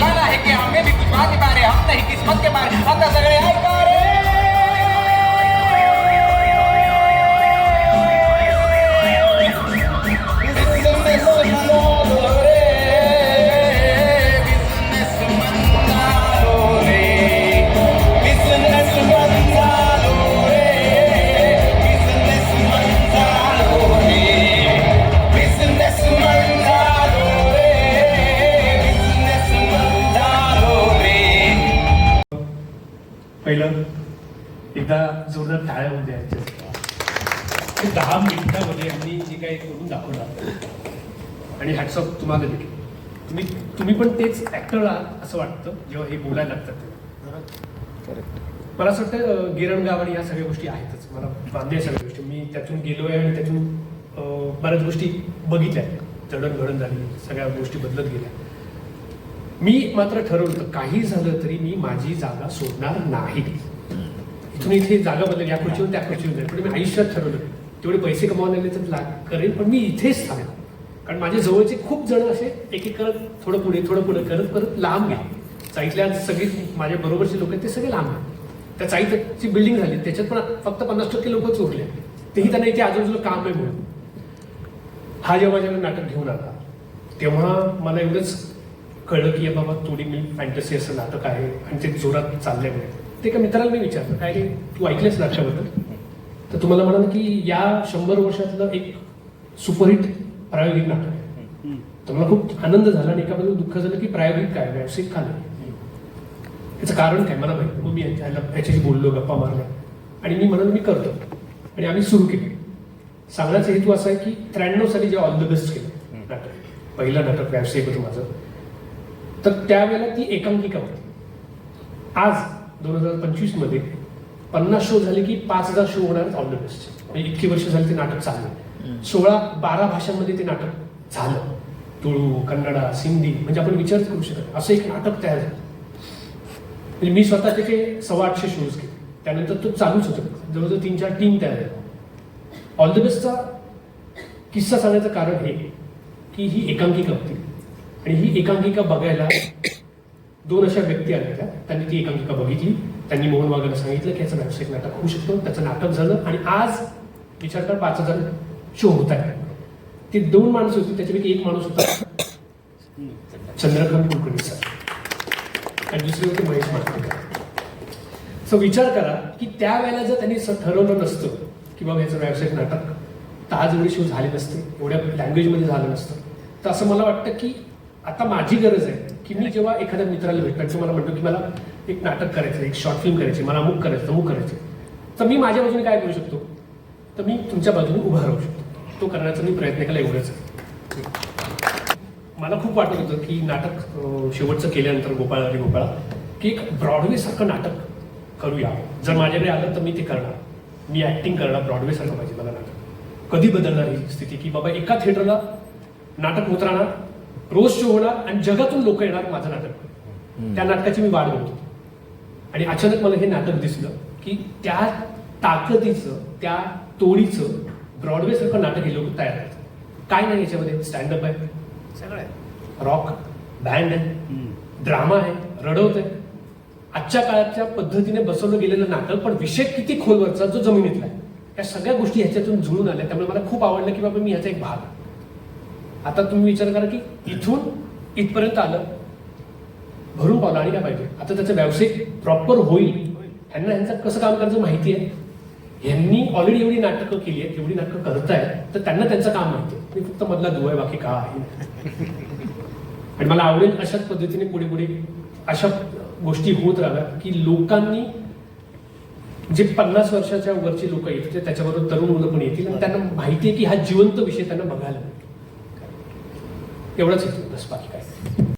संविधान है कि हमें भी कुछ बात के बारे हम नहीं किस्मत के बारे आता सगळे ऐका पहिलं एकदा जोरदार टाळ्या होऊन द्यायच्या ते दहा मिनिटामध्ये यांनी जे काही करून दाखवलं. आणि हॅट्सअप ऑफ तुम्हाला देखील तुम्ही तुम्ही पण तेच ऍक्टर आहात असं वाटतं जेव्हा हे बोलायला लागतात तेव्हा. मला असं वाटतं अं, गिरणगाव आणि या सगळ्या गोष्टी आहेतच. मला मान्य आहे सगळ्या गोष्टी. मी त्यातून गेलो आहे आणि त्यातून बऱ्याच गोष्टी बघितल्या. जडणघडण झाली सगळ्या गोष्टी बदलत गेल्या. मी मात्र ठरवलं काही झालं तरी मी माझी जागा सोडणार नाही. इथून इथे जागा बदल या खुर्चीवर त्या खुर्चीवर जाईल. पण मी आयुष्यात ठरवलं तेवढे पैसे कमावलेले तर ला करेन पण मी इथेच थांबेन कारण माझ्या जवळचे खूप जण असे एक एक करत थोडं पुढे थोडं पुढे करत करत लांब गेले. चाईतल्या सगळी माझ्या बरोबरचे लोक आहेत ते सगळे लांब आहेत त्या चाईतची बिल्डिंग झाली त्याच्यात पण फक्त पन्नास टक्के लोकच उरले तेही त्यांना इथे आजूबाजूला काम आहे म्हणून. हा जेव्हा जेव्हा नाटक घेऊन आला तेव्हा मला एवढंच कळलं की बाबा थोडी मी फॅन्टसी असं नाटक आहे आणि ते जोरात चालल्यामुळे. ते एका मित्राला मी विचारलं काय रे तू ऐकलेस नाटकाबद्दल? तर तुम्हाला म्हणाल की या शंभर वर्षातलं एक सुपरहिट प्रायोगिक नाटक आहे. तर मला खूप आनंद झाला आणि एकाबद्दल दुःख झालं की प्रायोगिक काय व्यावसायिक का नाही? याचं कारण काय? मला माहिती. मग मी याच्या- याच्याशी बोललो गप्पा मारल्या. आणि मी म्हणाल मी करतो. आणि आम्ही सुरू केले. सांगण्याचा हेतू असा आहे की त्र्याण्णव साली जे ऑल द बेस्ट केलं नाटक पहिलं नाटक व्यावसायिक होतं माझं. तर त्यावेळेला ती एकांकिका होती. आज दोन हजार पंचवीसमध्ये पन्नास शो झाले की पाच हजार शो होणार ऑल द बेस्ट म्हणजे इतकी वर्ष झाली ते नाटक चाललं सोळा बारा भाषांमध्ये ते नाटक झालं. तुळू कन्नडा सिंधी म्हणजे आपण विचारच करू शकत. असं एक नाटक तयार झालं. म्हणजे मी स्वतः त्याचे सव्वा आठशे शोज केले त्यानंतर तो चालूच होतं. जवळजवळ तीन चार टीम तयार झाल्या. ऑल द बेस्टचा किस्सा सांगायचं कारण हे की ही एकांकिका होती. आणि ही एकांकिका बघायला दोन अशा व्यक्ती आल्या होत्या. त्यांनी ती एकांकिका बघितली. त्यांनी मोहन वाघाला सांगितलं की याचं व्यावसायिक नाटक होऊ शकतो. त्याचं नाटक झालं आणि आज विचार कर पाच हजार शो होत आहे ते दोन माणसं होती. त्याच्यापैकी एक माणूस होता चंद्रकांत कुलकर्णी सर. आणि दुसरे होते महेश माटकर सो विचार करा की त्यावेळेला जर त्यांनी ठरवलं नसतं की बाबा याचं व्यावसायिक नाटक तर आज एवढे शो झाले नसते. एवढ्या लँग्वेजमध्ये झालं नसतं. तर असं मला वाटतं की आता माझी गरज आहे की मी जेव्हा एखाद्या मित्राला भेटतो मला म्हणतो की मला एक नाटक करायचं एक शॉर्ट फिल्म करायची मला अमुक करायचं अमुक करायचं तर मी माझ्या बाजूने काय करू शकतो? तर मी तुमच्या बाजूने उभा राहू शकतो. तो करण्याचा मी प्रयत्न केला एवढंच आहे. मला खूप वाटत होतं की नाटक शेवटचं केल्यानंतर गोपाळ आणि गोपाळा की एक ब्रॉडवे सारखं नाटक करूया. जर माझ्याकडे आलं तर मी ते करणार. मी ऍक्टिंग करणार ब्रॉडवे सारखं पाहिजे मला नाटक. कधी बदलणार ही स्थिती? की बाबा एका थिएटरला नाटक होत राहणार रोज शो होणार आणि जगातून लोक येणार माझं नाटक. त्या नाटकाची मी वाट बघतो. आणि अचानक मला हे नाटक दिसलं की त्या ताकदीचं त्या तोडीचं ब्रॉडवे सारखं नाटक हे लोक तयार करतात. काय नाही याच्यामध्ये? स्टँडअप आहे. सगळं रॉक बँड आहे. ड्रामा आहे. रडवत आहे. आजच्या काळाच्या पद्धतीने बसवलं गेलेलं नाटक पण विषय किती खोलवरचा जो जमिनीतला आहे. या सगळ्या गोष्टी ह्याच्यातून जुळून आल्या. त्यामुळे मला खूप आवडलं की बाबा मी ह्याचा एक भाग आहे. आता तुम्ही विचार करा की इथून इथपर्यंत आलं. भरून पावलं आणि काय पाहिजे? आता त्याचं व्यावसायिक प्रॉपर होईल. ह्यांना ह्यांचं कसं काम करायचं माहिती आहे? ह्यांनी ऑलरेडी एवढी नाटकं केली आहेत एवढी नाटकं करतायत तर त्यांना त्यांचं काम माहिती आहे. मी फक्त मधला दुवा आहे बाकी का आहे? आणि मला आवडेल अशाच पद्धतीने पुढे पुढे अशा गोष्टी होत राहाव्या की लोकांनी जे पन्नास वर्षाच्या वरची लोक येतील त्याच्याबरोबर तरुण मुलं पण येतील आणि त्यांना माहिती आहे की हा जिवंत विषय त्यांना बघायला मिळतो एवढाच येतो बस बाकी काय